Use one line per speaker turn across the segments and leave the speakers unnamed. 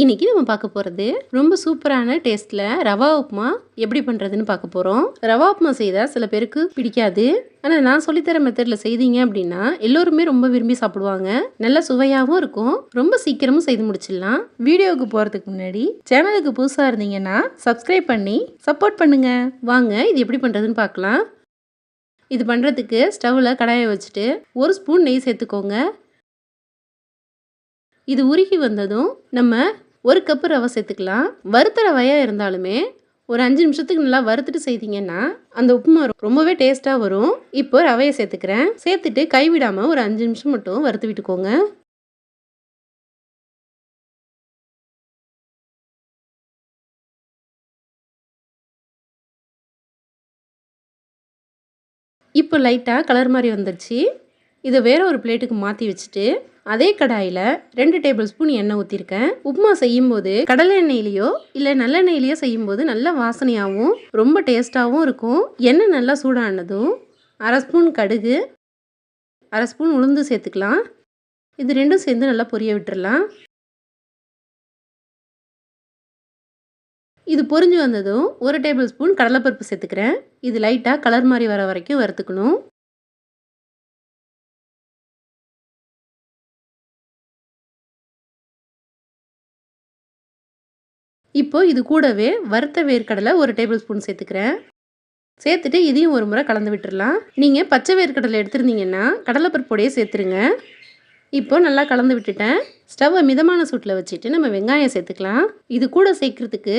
இன்னைக்கு நம்ம பார்க்க போகிறது ரொம்ப சூப்பரான டேஸ்ட்டில் ரவா உப்புமா எப்படி பண்ணுறதுன்னு பார்க்க போகிறோம் ரவா உப்புமா செய்தால் சில பேருக்கு பிடிக்காது. ஆனால் நான் சொல்லித்தர மெத்தடில் செய்தீங்க அப்படின்னா எல்லோருமே ரொம்ப விரும்பி சாப்பிடுவாங்க. நல்ல சுவையாகவும் இருக்கும். ரொம்ப சீக்கிரமும் செய்து முடிச்சிடலாம். வீடியோவுக்கு போகிறதுக்கு முன்னாடி சேனலுக்கு புதுசாக இருந்தீங்கன்னா சப்ஸ்கிரைப் பண்ணி சப்போர்ட் பண்ணுங்க. வாங்க இது எப்படி பண்ணுறதுன்னு பார்க்கலாம். இது பண்ணுறதுக்கு ஸ்டவ்வில் கடாயை வச்சுட்டு ஒரு ஸ்பூன் நெய் சேர்த்துக்கோங்க. இது உருகி வந்ததும் நம்ம ஒரு கப்பு ரவை சேர்த்துக்கலாம். வறுத்த ரவையாக இருந்தாலுமே ஒரு அஞ்சு நிமிஷத்துக்கு நல்லா வறுத்துட்டு செய்தீங்கன்னா அந்த உப்புமா ரொம்பவே டேஸ்ட்டாக வரும். இப்போ ரவையை சேர்த்துக்கிறேன். சேர்த்துட்டு கைவிடாமல் ஒரு அஞ்சு நிமிஷம் மட்டும் வறுத்து விட்டுக்கோங்க. இப்போ லைட்டாக கலர் மாதிரி வந்துடுச்சு இதை வேற ஒரு பிளேட்டுக்கு மாற்றி வச்சுட்டு அதே கடாயில் ரெண்டு டேபிள் ஸ்பூன் எண்ணெய் ஊற்றிருக்கேன் உப்புமா செய்யும்போது கடலை எண்ணெயிலையோ இல்லை நல்லெண்ணெயிலையோ செய்யும்போது நல்ல வாசனையாகவும் ரொம்ப டேஸ்ட்டாகவும் இருக்கும். எண்ணெய் நல்லா சூடானதும் அரை ஸ்பூன் கடுகு அரை ஸ்பூன் உளுந்து சேர்த்துக்கலாம். இது ரெண்டும் சேர்ந்து நல்லா பொரிய விட்டுடலாம் இது பொரிஞ்சு வந்ததும் ஒரு டேபிள் ஸ்பூன் கடலைப்பருப்பு சேர்த்துக்கிறேன். இது லைட்டாக கலர் மாதிரி வர வரைக்கும் வறுத்துக்கணும். இப்போ இது கூடவே வறுத்த வேர்க்கடலை ஒரு டேபிள் ஸ்பூன் சேர்த்துக்கிறேன். சேர்த்துட்டு இதையும் ஒரு முறை கலந்து விட்டுடலாம் நீங்கள் பச்சை வேர்க்கடலை எடுத்துருந்தீங்கன்னா கடலைப்பருப்போடையே சேர்த்துருங்க. இப்போ நல்லா கலந்து விட்டுட்டேன். ஸ்டவ்வை மிதமான சூட்டில் வச்சுட்டு நம்ம வெங்காயம் சேர்த்துக்கலாம். இது கூட சேர்க்குறதுக்கு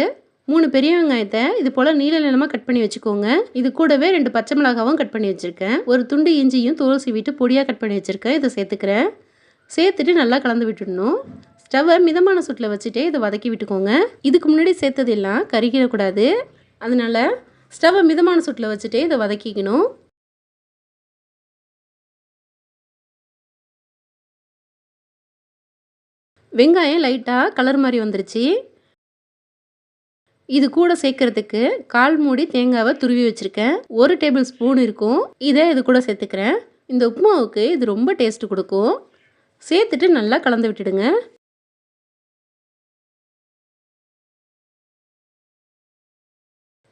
மூணு பெரிய வெங்காயத்தை இது போல் நீல நிலமாக கட் பண்ணி வச்சுக்கோங்க. இது கூடவே ரெண்டு பச்சை மிளகாவும் கட் பண்ணி வச்சுருக்கேன். ஒரு துண்டு இஞ்சியும் தோல் சீவிட்டு பொடியாக கட் பண்ணி வச்சுருக்கேன். இதை சேர்த்துக்கிறேன். சேர்த்துட்டு நல்லா கலந்து விட்டுடணும். ஸ்டவ்வை மிதமான சூட்டில் வச்சுட்டே இதை வதக்கி விட்டுக்கோங்க. இதுக்கு முன்னாடி சேர்த்ததெல்லாம் கறிக்கிடக்கூடாது அதனால் ஸ்டவ்வை மிதமான சூட்டில் வச்சுட்டே இதை வதக்கிக்கணும். வெங்காயம் லைட்டாக கலர் மாதிரி வந்துருச்சு. இது கூட சேர்க்கறதுக்கு கால் மூடி தேங்காவை துருவி வச்சுருக்கேன். ஒரு டேபிள் ஸ்பூன் இருக்கும். இதை இது கூட சேர்த்துக்கிறேன். இந்த உப்புமாவுக்கு இது ரொம்ப டேஸ்ட்டு கொடுக்கும். சேர்த்துட்டு நல்லா கலந்து விட்டுடுங்க.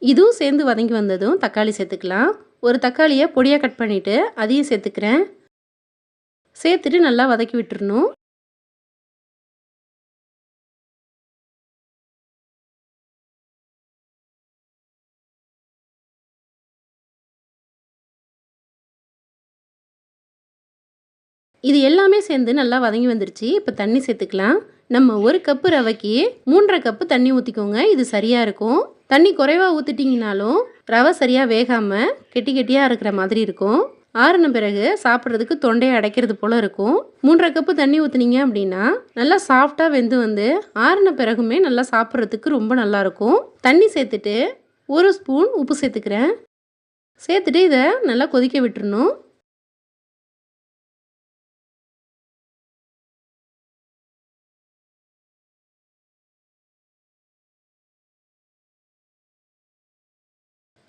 இதுவும் சேர்ந்து வதங்கி வந்ததும் தக்காளி சேர்த்துக்கலாம். ஒரு தக்காளியை பொடியாக கட் பண்ணிவிட்டு அதையும் சேர்த்துக்கிறேன். சேர்த்துட்டு நல்லா வதக்கி விட்டுறணும். இது எல்லாமே சேர்ந்து நல்லா வதங்கி வந்துருச்சு. இப்போ தண்ணி சேர்த்துக்கலாம். நம்ம ஒரு கப்பு ரவைக்கு மூன்றரை கப்பு தண்ணி ஊற்றிக்கோங்க இது சரியாக இருக்கும். தண்ணி குறைவாக ஊற்றிட்டிங்கனாலும் ரவை சரியாக வேகாமல் கெட்டி கெட்டியாக இருக்கிற மாதிரி இருக்கும். ஆறின பிறகு சாப்பிட்றதுக்கு தொண்டையை அடைக்கிறது போல் இருக்கும். மூன்றரை கப்பு தண்ணி ஊற்றுனீங்க அப்படின்னா நல்லா சாஃப்டாக வெந்து வந்து ஆறின பிறகுமே நல்லா சாப்பிட்றதுக்கு ரொம்ப நல்லாயிருக்கும் தண்ணி சேர்த்துட்டு ஒரு ஸ்பூன் உப்பு சேர்த்துக்கிறேன். சேர்த்துட்டு இதை நல்லா கொதிக்க விட்டுறணும்.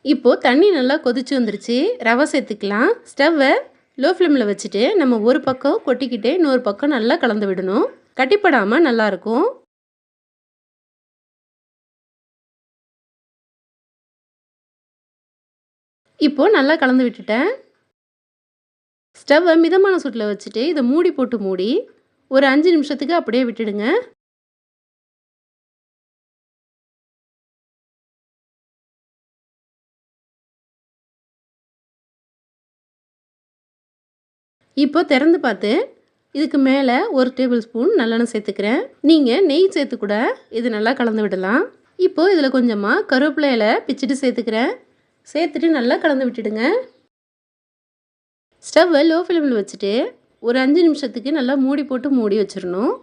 இப்போது தண்ணி நல்லா கொதிச்சு வந்துருச்சு. ரவை சேர்த்துக்கலாம். ஸ்டவ்வை லோ ஃப்ளேமில் வச்சுட்டு நம்ம ஒரு பக்கம் கொட்டிக்கிட்டே இன்னொரு பக்கம் நல்லா கலந்து விடணும். கட்டிப்படாமல் நல்லாயிருக்கும் இப்போது நல்லா கலந்து விட்டுட்டேன். ஸ்டவ்வை மிதமான சூட்டில் வச்சுட்டு இதை மூடி போட்டு மூடி ஒரு அஞ்சு நிமிஷத்துக்கு அப்படியே விட்டுடுங்க. இப்போ திறந்து பார்த்து இதுக்கு மேலே ஒரு டேபிள் ஸ்பூன் நல்லெண்ணெய் சேர்த்துக்கிறேன். நீங்கள் நெய் சேர்த்து கூட இது நல்லா கலந்து விடலாம். இப்போது இதில் கொஞ்சமாக கருவேப்பிலையில் பிச்சுட்டு சேர்த்துக்கிறேன். சேர்த்துட்டு நல்லா கலந்து விட்டுடுங்க. ஸ்டவ்வை லோ ஃப்ளேமில் வச்சுட்டு ஒரு அஞ்சு நிமிஷத்துக்கு நல்லா மூடி போட்டு மூடி வச்சிடணும்.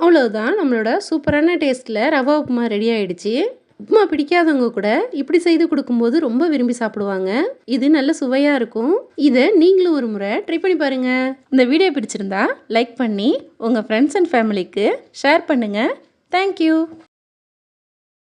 அவ்வளோதான் நம்மளோட சூப்பரான டேஸ்ட்டில் ரவா உப்புமா ரெடி ஆகிடுச்சு உப்புமா பிடிக்காதவங்க கூட இப்படி செய்து கொடுக்கும்போது ரொம்ப விரும்பி சாப்பிடுவாங்க. இது நல்ல சுவையாக இருக்கும். இதை நீங்களும் ஒரு முறை ட்ரை பண்ணி பாருங்கள் இந்த வீடியோ பிடிச்சிருந்தா லைக் பண்ணி உங்கள் ஃப்ரெண்ட்ஸ் அண்ட் ஃபேமிலிக்கு ஷேர் பண்ணுங்கள் தேங்க்யூ